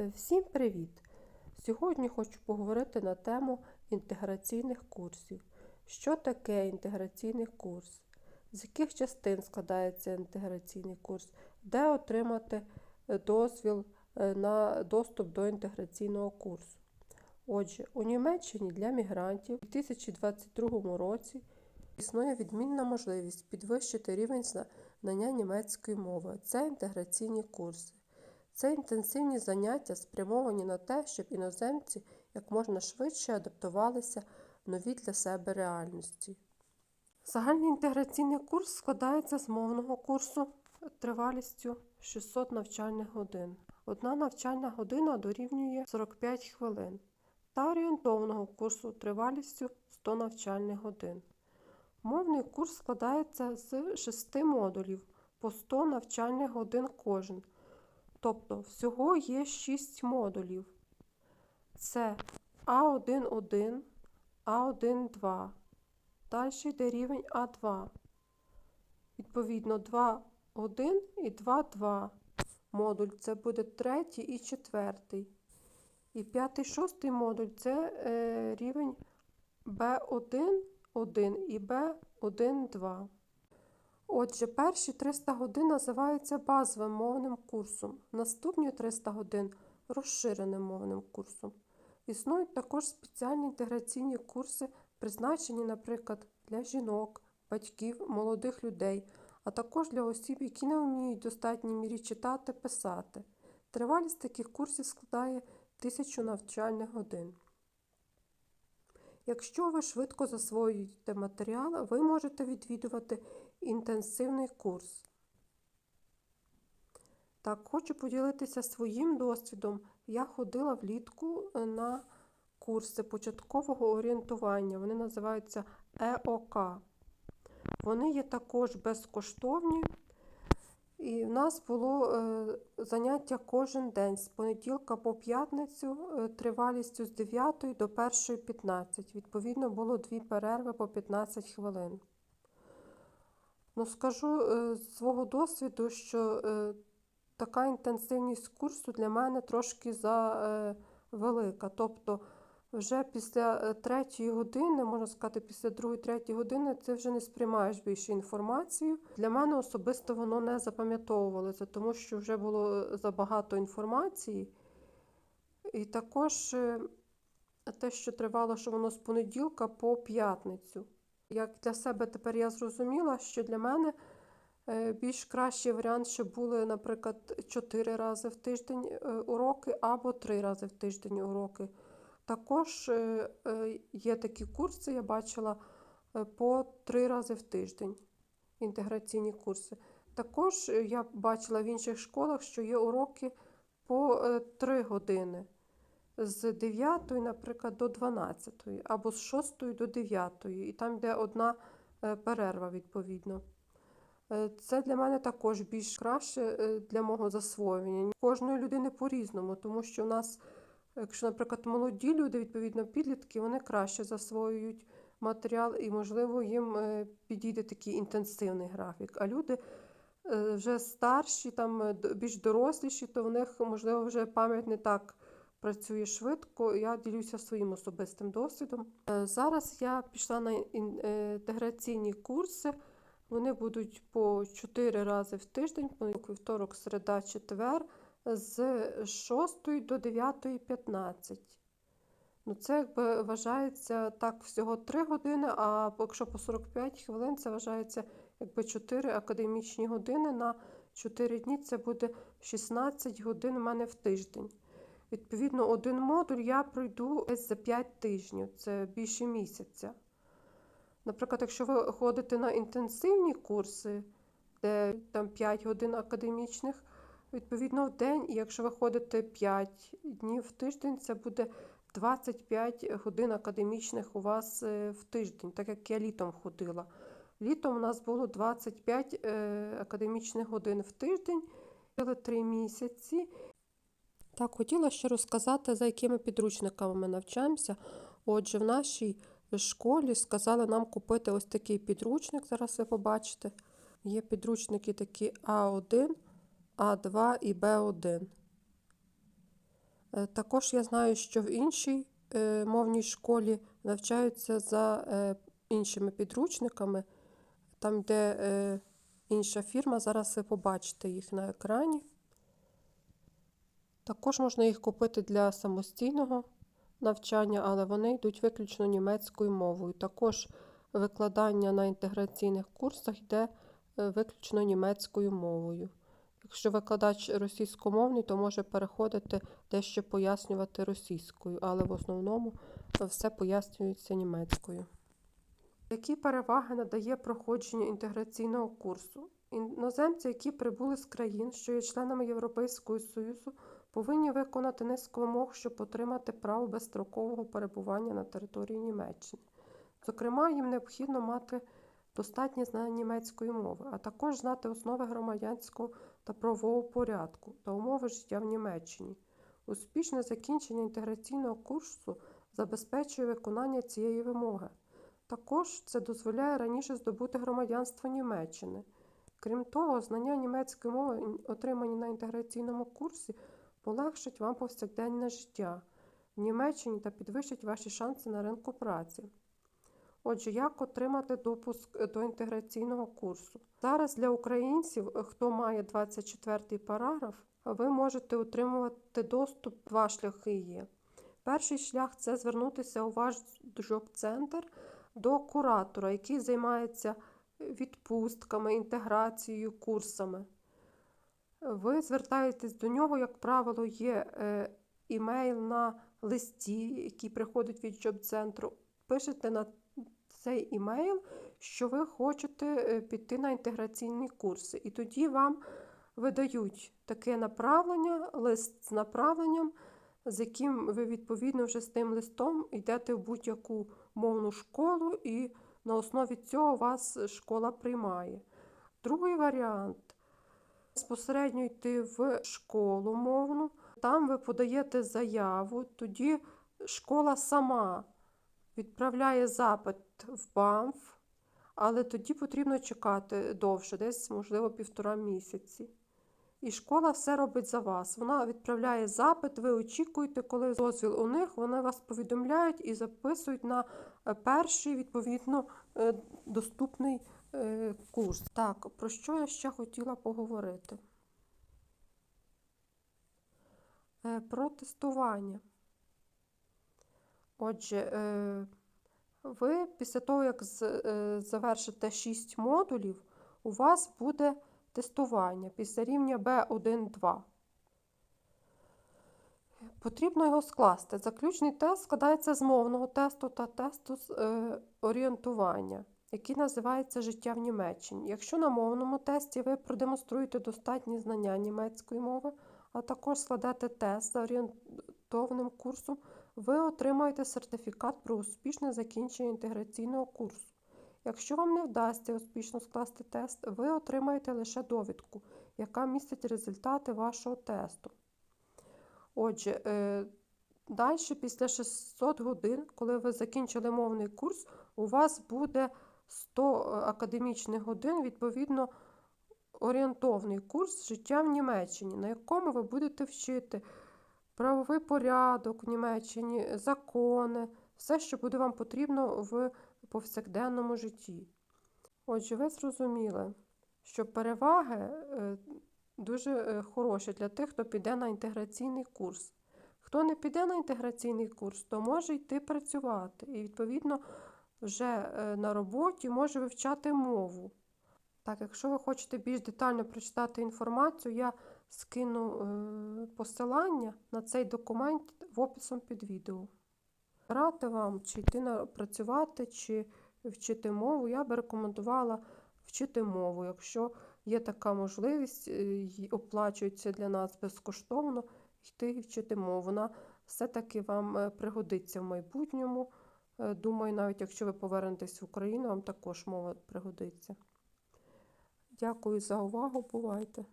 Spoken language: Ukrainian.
Е, Всім привіт! Сьогодні хочу поговорити на тему інтеграційних курсів. Що таке інтеграційний курс? З яких частин складається інтеграційний курс? Де отримати е, дозвіл е, на доступ до інтеграційного курсу? Отже, у Німеччині для мігрантів у 2022 році існує відмінна можливість підвищити рівень знання німецької мови. Це інтеграційні курси. Це інтенсивні заняття спрямовані на те, щоб іноземці як можна швидше адаптувалися в нові для себе реальності. Загальний інтеграційний курс складається з мовного курсу тривалістю 600 навчальних годин. Одна навчальна година дорівнює 45 хвилин та орієнтовного курсу тривалістю 100 навчальних годин. Мовний курс складається з 6 модулів по 100 навчальних годин кожен. Тобто всього є 6 модулів. Це А1-1, А1-2. Далі йде рівень А2. Відповідно, 2-1 і 2-2. Модуль це буде третій і четвертий. І п'ятий, шостий модуль це е, рівень Б1, 1 і Б1, 2. Отже, перші 300 годин називаються базовим мовним курсом, наступні 300 годин розширеним мовним курсом. Існують також спеціальні інтеграційні курси, призначені, наприклад, для жінок, батьків, молодих людей, а також для осіб, які не вміють в достатній мірі читати, писати. Тривалість таких курсів складає 1000 навчальних годин. Якщо ви швидко засвоюєте матеріал, ви можете відвідувати інтенсивний курс. Так, хочу поділитися своїм досвідом. Я ходила влітку на курси початкового орієнтування. Вони називаються ЕОК. Вони є також безкоштовні. І в нас було е, заняття кожен день з понеділка по п'ятницю е, тривалістю з 9 до 1.15. Відповідно, було дві перерви по 15 хвилин. Ну, скажу е, з свого досвіду, що така інтенсивність курсу для мене трошки завелика. Тобто, вже після третьої години, можна сказати, після другої третьої години ти вже не сприймаєш більше інформацію. Для мене особисто воно не запам'ятовувалося, тому що вже було забагато інформації. І також те, що тривало, що воно з понеділка по п'ятницю. Як для себе тепер я зрозуміла, що для мене більш кращий варіант, щоб були, наприклад, 4 рази в тиждень уроки або 3 рази в тиждень уроки. Також є такі курси, я бачила по 3 рази в тиждень інтеграційні курси. Також я бачила в інших школах, що є уроки по 3 години з 9, наприклад, до 12, або з 6 до 9, і там йде одна перерва, відповідно. Це для мене також більш краще для мого засвоєння. Кожної людини по-різному, тому що в нас, якщо, наприклад, молоді люди, відповідно, підлітки, вони краще засвоюють матеріал і, можливо, їм підійде такий інтенсивний графік. А люди вже старші, там більш доросліші, то в них, можливо, вже пам'ять не так працює швидко. Я ділюся своїм особистим досвідом. Зараз я пішла на інтеграційні курси. Вони будуть по 4 рази в тиждень, понеділок, вівторок, середа, четвер, з 6 до 9.15. Ну, Це якби вважається так всього 3 години, а якщо по 45 хвилин, це вважається якби 4 академічні години на 4 дні це буде 16 годин у мене в тиждень. Відповідно, один модуль я пройду десь за 5 тижнів, це більше місяця. Наприклад, якщо ви ходите на інтенсивні курси, де там 5 годин академічних, відповідно в день, і якщо ви ходите 5 днів в тиждень, це буде 25 годин академічних у вас в тиждень, так як я літом ходила. Літом у нас було 25 академічних годин в тиждень, 3 місяці. Так, хотіла ще розказати, за якими підручниками ми навчаємося. Отже, в нашій школі сказали нам купити ось такий підручник, зараз ви побачите. Є підручники такі А1, А2 і Б1. Е, Також я знаю, що в іншій е, мовній школі навчаються за е, іншими підручниками, там, де інша фірма, зараз ви побачите їх на екрані. Також можна їх купити для самостійного навчання, але вони йдуть виключно німецькою мовою. Також викладання на інтеграційних курсах йде е, виключно німецькою мовою. Якщо викладач російськомовний, то може переходити дещо пояснювати російською, але в основному все пояснюється німецькою. Які переваги надає проходження інтеграційного курсу? Іноземці, які прибули з країн, що є членами Європейського Союзу, повинні виконати низку вимог, щоб отримати право безстрокового перебування на території Німеччини. Зокрема, їм необхідно мати достатнє знання німецької мови, а також знати основи громадянського та правового порядку та умови життя в Німеччині. Успішне закінчення інтеграційного курсу забезпечує виконання цієї вимоги. Також це дозволяє раніше здобути громадянство Німеччини. Крім того, знання німецької мови, отримані на інтеграційному курсі, полегшать вам повсякденне життя в Німеччині та підвищать ваші шанси на ринку праці. Отже, як отримати допуск до інтеграційного курсу? Зараз для українців, хто має 24-й параграф, ви можете отримувати доступ. Два шляхи є. Перший шлях це звернутися у ваш джоб-центр до куратора, який займається відпустками, інтеграцією, курсами. Ви звертаєтесь до нього, як правило, є е, імейл на листі, який приходить від джоб-центру. Пишете на цей імейл, що ви хочете е, піти на інтеграційні курси. І тоді вам видають таке направлення, лист з направленням, з яким ви відповідно вже з тим листом йдете в будь-яку мовну школу, і на основі цього вас школа приймає. Другий варіант безпосередньо йти в школу мовну, там ви подаєте заяву, тоді школа сама відправляє запит в БАМФ, але тоді потрібно чекати довше, десь, можливо, півтора місяці. І школа все робить за вас. Вона відправляє запит, ви очікуєте, коли дозвіл у них, вони вас повідомляють і записують на перший, відповідно, е, доступний е, курс. Так, про що я ще хотіла поговорити? Про тестування. Отже, ви після того, як завершите 6 модулів, у вас буде тестування після рівня B1-2. Потрібно його скласти. Заключний тест складається з мовного тесту та тесту з е, орієнтування, який називається Життя в Німеччині. Якщо на мовному тесті ви продемонструєте достатні знання німецької мови, а також складете тест за орієнтовним курсом, ви отримаєте сертифікат про успішне закінчення інтеграційного курсу. Якщо вам не вдасться успішно скласти тест, ви отримаєте лише довідку, яка містить результати вашого тесту. Отже, е, далі, після 600 годин, коли ви закінчили мовний курс, у вас буде 100 академічних годин, відповідно, орієнтовний курс життя в Німеччині, на якому ви будете вчити правовий порядок в Німеччині, закони, все, що буде вам потрібно в повсякденному житті. Отже, ви зрозуміли, що переваги е, дуже е, хороші для тих, хто піде на інтеграційний курс. Хто не піде на інтеграційний курс, то може йти працювати. І, відповідно, вже е, на роботі може вивчати мову. Так, якщо ви хочете більш детально прочитати інформацію, я скину посилання на цей документ в описом під відео. Брати вам, чи йти працювати, чи вчити мову, я би рекомендувала вчити мову. Якщо є така можливість, і оплачується для нас безкоштовно, йти і вчити мову. Вона все-таки вам е, пригодиться в майбутньому. Е, думаю, навіть якщо ви повернетесь в Україну, вам також мова пригодиться. Дякую за увагу, бувайте!